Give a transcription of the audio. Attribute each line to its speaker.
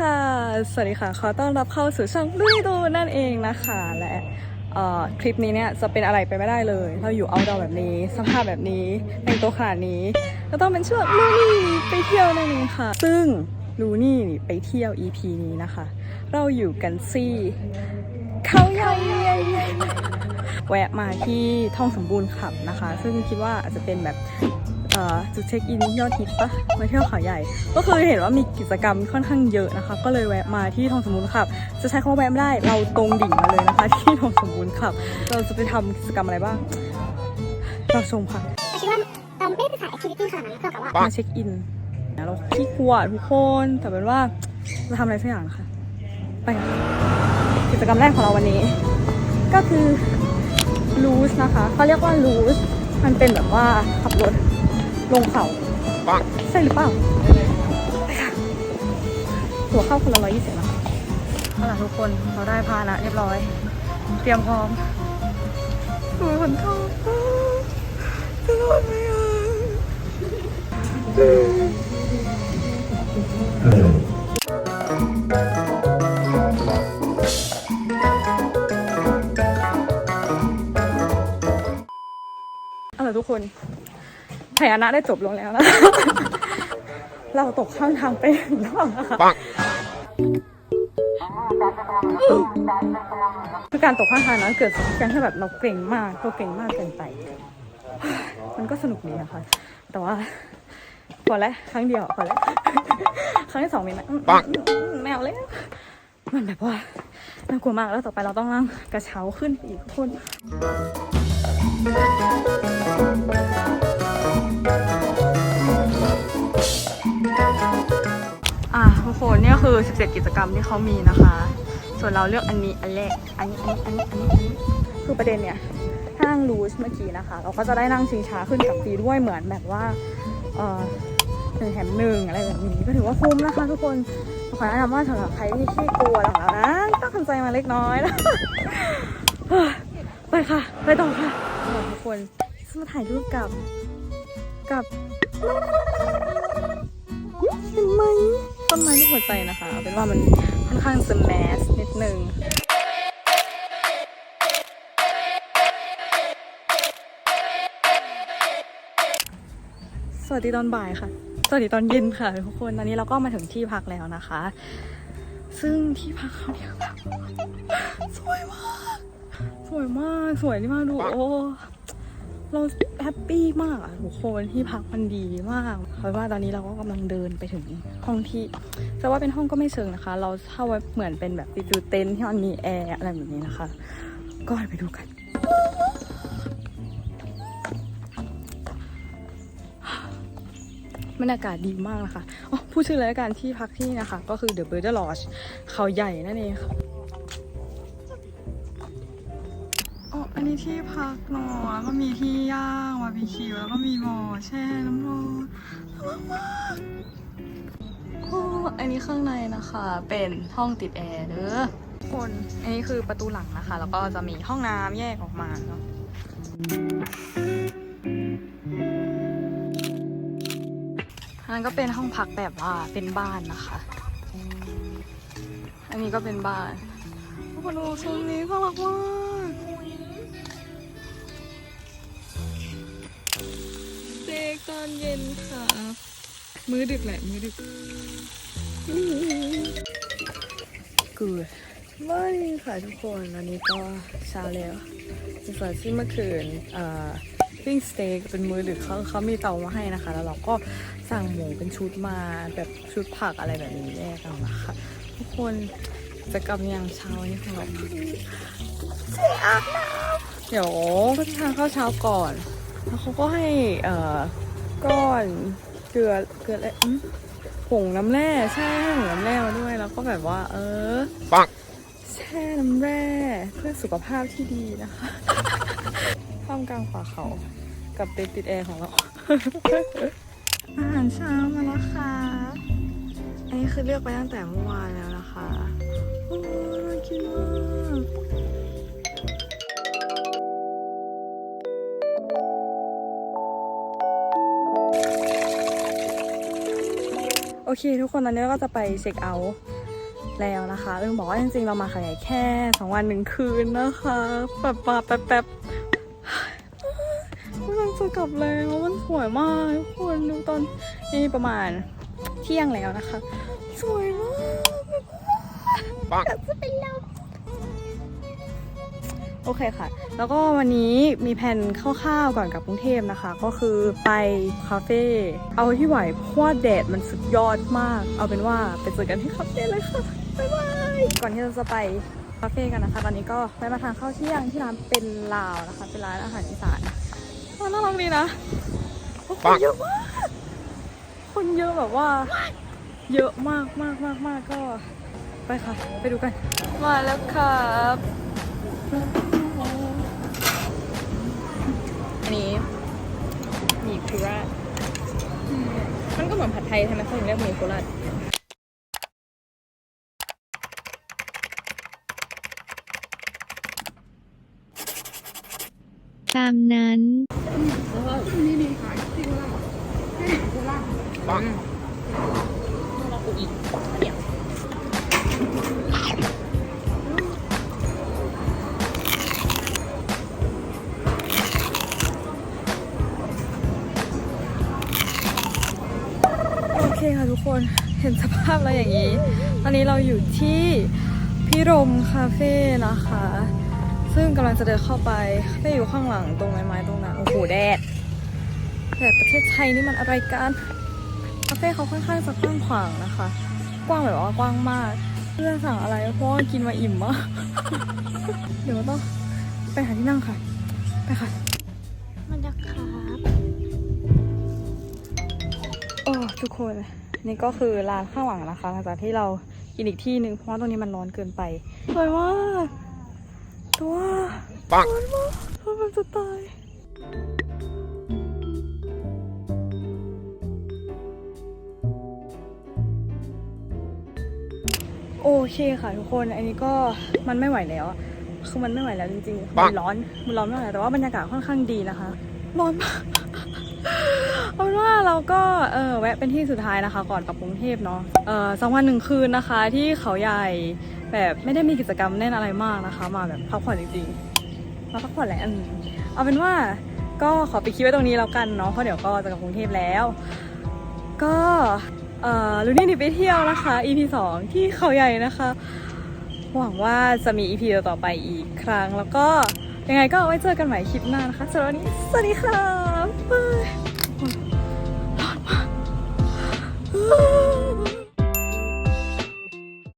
Speaker 1: ค่ะ สวัสดีค่ะ ขอต้อนรับเข้าสู่ช่องลุยดูนั่นเองนะคะ และคลิปนี้เนี่ยจะเป็นอะไรไปไม่ได้เลย เราอยู่เอาดอแบบนี้ สภาพแบบนี้ แต่งตัวขนาดนี้ก็ต้องเป็นช่วงลูนี่ไปเที่ยวนั่นเองค่ะ ซึ่งลูนี่ไปเที่ยว EP นี้นะคะ เราอยู่กันซี่เขาใหญ่แวะมาที่ท่องสมบูรณ์ขับนะคะ ซึ่งคิดว่าอาจจะเป็นแบบ จุดเช็คอินยอดฮิตปะมาเที่ยวเขาใหญ่ ก็คือเห็นว่ามีกิจกรรมค่อนข้างเยอะนะคะ ก็เลยแวะมาที่ทองสมบูรณ์ครับ จะใช้คำว่าแวะไม่ได้เราตรงดิ่งมาเลยนะคะ ที่ทองสมบูรณ์ครับ เราจะไปทำกิจกรรมอะไรบ้างเราชมค่ะ
Speaker 2: แต่คิดว่าเราไม่ได้ไปถ่ายแอคทิวิตี้ขนาดนั้นเท่ากับว่า
Speaker 1: มาเช็คอินนะเราขี้กลัวทุกคนแต่เป็นว่าจะทำอะไรสักอย่างค่ะ ไปค่ะกิจกรรมแรกของเราวันนี้ ก็คือลูสนะคะเขาเรียกว่าลูสมันเป็นแบบว่าขับรถ ลงเขาใช่หรือเปล่าไปค่ะหัวเข้าคนละร้อยยี่สิบนะคะเอาล่ะทุกคนเราได้พานะเรียบร้อย เตรียมพร้อมดูผลทองจะรอดไหมอะเอาล่ะทุกคน พยานะได้จบลงแล้วนะ เราตกข้างทางไปอีกรอบนะคะคือการตกข้างทางนั้นเกิดจากการที่แบบเราเก่งมากเราเก่งมากเกินไป มันก็สนุกดีนะคะ แต่ว่าพอแล้วครั้งเดียวพอแล้วครั้งที่สองมีไหมอืมอืมแมวเลยมันแบบว่าน่ากลัวมากแล้วต่อไปเราต้องนั่งกระเช้าขึ้นไปอีกทุกคน กรรมที่เขามีนะคะ ส่วนเราเลือกอันนี้อันแรกอันนี้อันนี้อันนี้อันนี้อันนี้คือประเด็นเนี่ยถ้านั่งรูชเมื่อกี้นะคะ เราก็จะได้นั่งชิงช้าขึ้นกับฟรีด้วยเหมือนแบบว่าเออหนึ่งแถมหนึ่งอะไรแบบนี้ก็ถือว่าคุ้มนะคะทุกคนขอแนะนำว่าสำหรับใครที่ขี้กลัวของเรานะต้องทำใจมาเล็กน้อยนะไปค่ะ ไปต่อค่ะทุกคนมาถ่ายรูปกับกับ นไม้รูปหัวใจนะคะเอาเป็นว่ามันค่อนข้างจะแมสนิดนึงสวัสดีตอนบ่ายค่ะ สวัสดีตอนเย็นค่ะทุกคน ตอนนี้เราก็มาถึงที่พักแล้วนะคะ ซึ่งที่พักเขาเนี่ยแบบสวยมาก สวยมาก สวยนี่มากดูโอ้ เราแฮปปี้มากอะทุกคนที่พักมันดีมากเพราะว่าตอนนี้เราก็กำลังเดินไปถึงห้องที่จะว่าเป็นห้องก็ไม่เชิงนะคะ เราเช่าไว้เหมือนเป็นแบบรีฟิลเต็นท์ที่มันมีแอร์อะไรแบบนี้นะคะ ก็ไปดูกันบรรยากาศดีมากนะคะอ๋อพูดชื่อรายการที่พักที่นี่นะคะ ก็คือ The Bird Lodge เขาใหญ่นั่นเองค่ะ อ๋ออันนี้ที่พักเนอะก็มีที่ย่างบาร์บีคิวแล้วก็มีบ่อแช่น้ำร้อนสวยมากโอ้อันนี้ข้างในนะคะ เป็นห้องติดแอร์เด้อคนอันนี้คือประตูหลังนะคะ แล้วก็จะมีห้องน้ำแยกออกมาเนาะอันนั้นก็เป็นห้องพักแบบว่าเป็นบ้านนะคะ อันนี้ก็เป็นบ้านทุกคนดูโซนนี้น่ารักมาก อนเย็นค่ะมื้อดึกแหละ มื้อดึกกูดไม่ค่ะทุกคนอันนี้ก็เช้าแล้วเป็นส่วนที่เมื่อคืนเอ่อปิ้งสเต็กเป็นมื้อดึกเขาเขามีเตามาให้นะคะ แล้วเราก็สั่งหมูเป็นชุดมาแบบชุดผักอะไรแบบนี้แยกกันนะคะทุกคนจะกรรมยังเช้านี้ของเราเจ๊อาบน้ำเดี๋ยวก็ทานข้าวเช้าก่อน แล้วเขาก็ให้เอ่อ ก้อนเกลือเกลืออะไรผงน้ำแร่ใช่ผงน้ำแร่มาด้วยแล้วก็แบบว่า เออ
Speaker 3: ปัง
Speaker 1: แช่น้ำแร่เพื่อสุขภาพที่ดีนะคะท่ามกลางป่าเขากับเต็นติดแอร์ของเรา อาหารเช้ามาแล้วค่ะ อันนี้คือเลือกไปตั้งแต่เมื่อวานแล้วนะคะโอ้ยน่ากินมาก อเค ทุกคนตอนนี้เราก็จะไปเช็คเอาท์แล้วนะคะเรื่องบอกว่าจริงๆเรามาเขาใหญ่แค่สองวันหนึ่งคืนนะคะแบบมาแป๊บๆกำลังจะกลับแล้วมันสวยมากทุกคนดูตอนนี่ประมาณเที่ยงแล้วนะคะ สวยมากอยากจะเป็นลมโอเคค่ะ แล้วก็วันนี้มีแผนคร่าวๆก่อนกับกรุงเทพนะคะ ก็คือไปคาเฟ่เอาที่ไหวเพราะว่าแดดมันสุดยอดมาก เอาเป็นว่าไปเจอกันที่คาเฟ่เลยค่ะบ๊ายบายก่อนที่เราจะไปคาเฟ่กันนะคะ ตอนนี้ก็ไปมาทานข้าวเที่ยงที่ร้านเป็นลาวนะคะ เป็นร้านอาหารอีสานอ๋อน่ารักดีนะคนเยอะมากคนเยอะแบบว่า เยอะมากมากมากมากก็ ไปค่ะ ไปดูกัน มาแล้วครับ อันนี้หมี่โคราชมันก็เหมือนผัดไทยใช่ไหมเขาถึงเรียกหมี่โคราช
Speaker 3: ตามนั้น
Speaker 1: โอ คค่ะทุกคนเห็นสภาพแล้วอย่างนี้ ตอนนี้เราอยู่ที่พิรมคาเฟ่นะคะ ซึ่งกำลังจะเดินเข้าไปคาเฟ่อยู่ข้างหลังตรงไม้ๆตรงนั้นโอ้โหแดดแดดประเทศไทยนี่มันอะไรกันคาเฟ่เขาค่อนข้างจะกว้างขวางนะคะ กว้างแบบว่ากว้างมากเพื่อนสั่งอะไรเพราะว่ากินมาอิ่มมากเดี๋ยวเราต้องไปหาที่นั่งค่ะ ไปค่ะ
Speaker 2: มันจะครับ
Speaker 1: โอ้ทุกคน นี่ก็คือร้านข้างหลังนะคะหลังจากที่เรากินอีกที่หนึ่งเพราะว่าตรงนี้มันร้อนเกินไปสวยมากตัวปังสวยมากสวยแบบจะตายโอเคค่ะทุกคนอันนี้ก็มันไม่ไหวแล้วอะคือมันไม่ไหวแล้วจริงๆมันร้อนมันร้อนมากเลยแต่ว่าบรรยากาศค่อนข้างดีนะคะร้อนมาก เอาเป็นว่าเราก็เออแวะเป็นที่สุดท้ายนะคะ ก่อนกลับกรุงเทพเนาะเออสองวันหนึ่งคืนนะคะ ที่เขาใหญ่แบบไม่ได้มีกิจกรรมแน่นอะไรมากนะคะ มาแบบพักผ่อนจริงๆมาพักผ่อนแหละเอาเป็นว่าก็ขอไปดคลิปไว้ตรงนี้แล้วกันเนาะเพราะเดี๋ยวก็จะกลับกรุงเทพแล้ว ก็เออลุนี่นี่ไปเที่ยวนะคะ EP 2 ที่เขาใหญ่นะคะ หวังว่าจะมี EP ต่อไปอีกครั้งแล้วก็ ยังไงก็ไว้เจอกันใหม่คลิปหน้านะคะสำหรับวันนี้ สวัสดีค่ะบายร้อนมาก